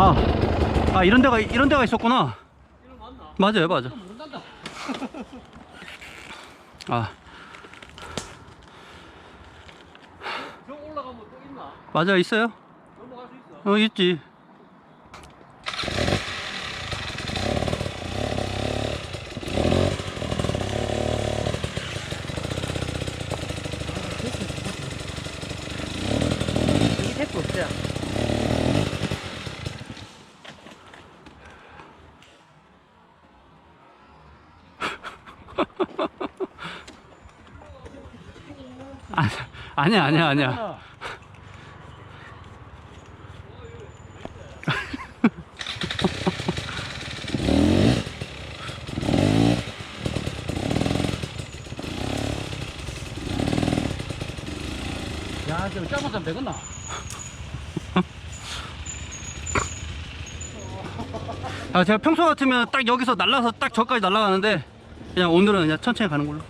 아, 아 이런 데가 이런 데가 있었구나. 맞아요, 맞아. 아, 저 올라가면 또 있나? 맞아 있어요. 어 있지. 여기 택도 없어요. 아, 아니야, 아니야, 아니야. 야, 저 짧은 되겠나? 아, 제가 평소 같으면 딱 여기서 날라서 딱 저까지 날아가는데 그냥 오늘은 그냥 천천히 가는 걸로.